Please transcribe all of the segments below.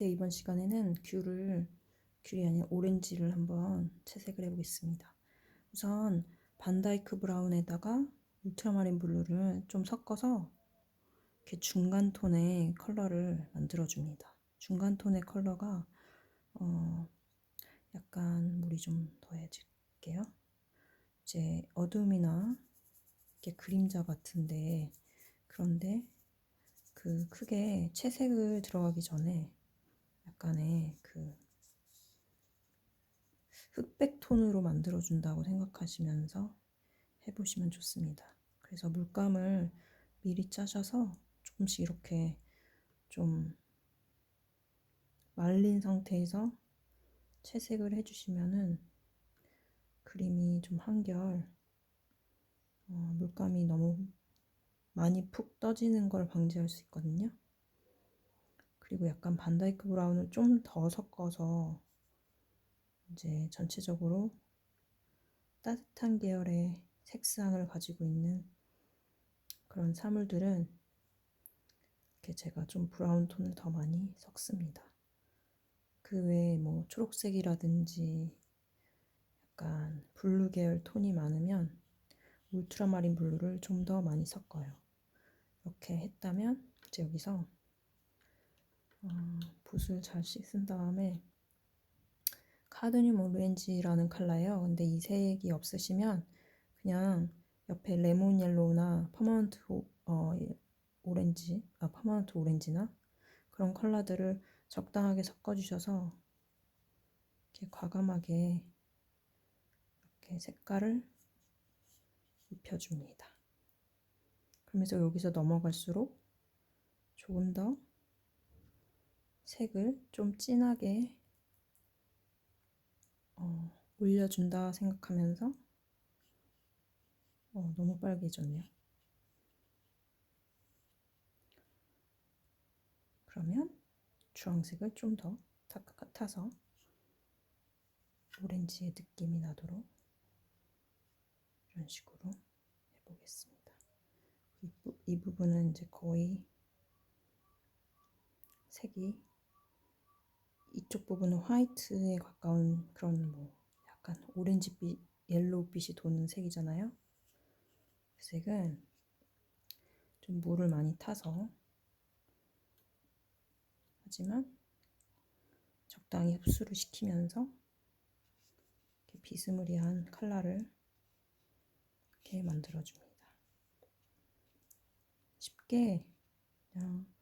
네, 이번 시간에는 귤을, 귤이 아닌 오렌지를 한번 채색을 해보겠습니다. 우선 반다이크 브라운에다가 울트라마린 블루를 좀 섞어서 이렇게 중간 톤의 컬러를 만들어줍니다. 중간 톤의 컬러가 어, 약간 물이 좀 더해질게요. 이제 어둠이나 이렇게 그림자 같은데 그런데 그 크게 채색을 들어가기 전에 약간의 그 흑백 톤으로 만들어준다고 생각하시면서 해보시면 좋습니다. 그래서 물감을 미리 짜셔서 조금씩 이렇게 좀 말린 상태에서 채색을 해주시면은 그림이 좀 한결 어, 물감이 너무 많이 푹 떠지는 걸 방지할 수 있거든요. 그리고 약간 반다이크 브라운을 좀 더 섞어서 이제 전체적으로 따뜻한 계열의 색상을 가지고 있는 그런 사물들은 이렇게 제가 좀 브라운 톤을 더 많이 섞습니다. 그 외에 뭐 초록색이라든지 약간 블루 계열 톤이 많으면 울트라마린 블루를 좀 더 많이 섞어요. 이렇게 했다면 이제 여기서 어, 붓을 잘 씻은 다음에 카드뮴 오렌지라는 컬러예요. 근데 이 색이 없으시면 그냥 옆에 레몬 옐로우나 퍼머넌트 어, 오렌지, 아 퍼머넌트 오렌지나 그런 컬러들을 적당하게 섞어주셔서 이렇게 과감하게 이렇게 색깔을 입혀줍니다. 그러면서 여기서 넘어갈수록 조금 더 색을 좀 진하게 어, 올려준다 생각하면서 어, 너무 빨개졌네요. 그러면 주황색을 좀더 타서 오렌지의 느낌이 나도록 이런 식으로 해보겠습니다. 이, 이 부분은 이제 거의 색이 이쪽 부분은 화이트에 가까운 그런 뭐 약간 오렌지빛, 옐로우빛이 도는 색이잖아요. 그 색은 좀 물을 많이 타서 하지만 적당히 흡수를 시키면서 이렇게 비스무리한 컬러를 이렇게 만들어줍니다. 쉽게 그냥 어,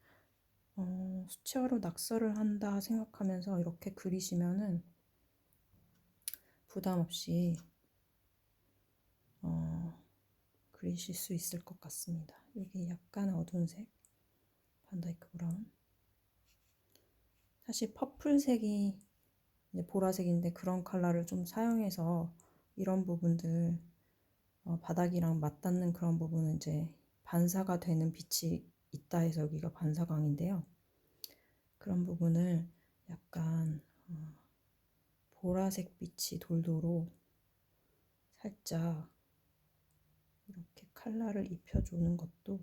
수채화로 낙서를 한다 생각하면서 이렇게 그리시면은 부담 없이 어, 그리실 수 있을 것 같습니다. 여기 약간 어두운 색, 반다이크 브라운. 사실 퍼플색이 보라색인데 그런 컬러를 좀 사용해서 이런 부분들 어, 바닥이랑 맞닿는 그런 부분은 이제 반사가 되는 빛이 있다 해서 여기가 반사광인데요. 그런 부분을 약간 어, 보라색 빛이 돌도록 살짝 이렇게 칼라를 입혀주는 것도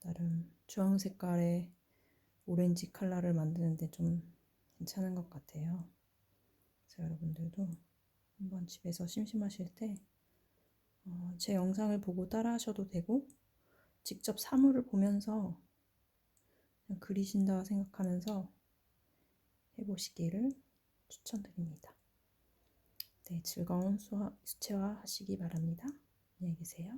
나름 주황 색깔의 오렌지 칼라를 만드는데 좀 괜찮은 것 같아요. 그래서 여러분들도 한번 집에서 심심하실 때제 어, 영상을 보고 따라 하셔도 되고 직접 사물을 보면서 그리신다 생각하면서 해보시기를 추천드립니다. 네, 즐거운 수화, 수채화 하시기 바랍니다. 안녕히 계세요.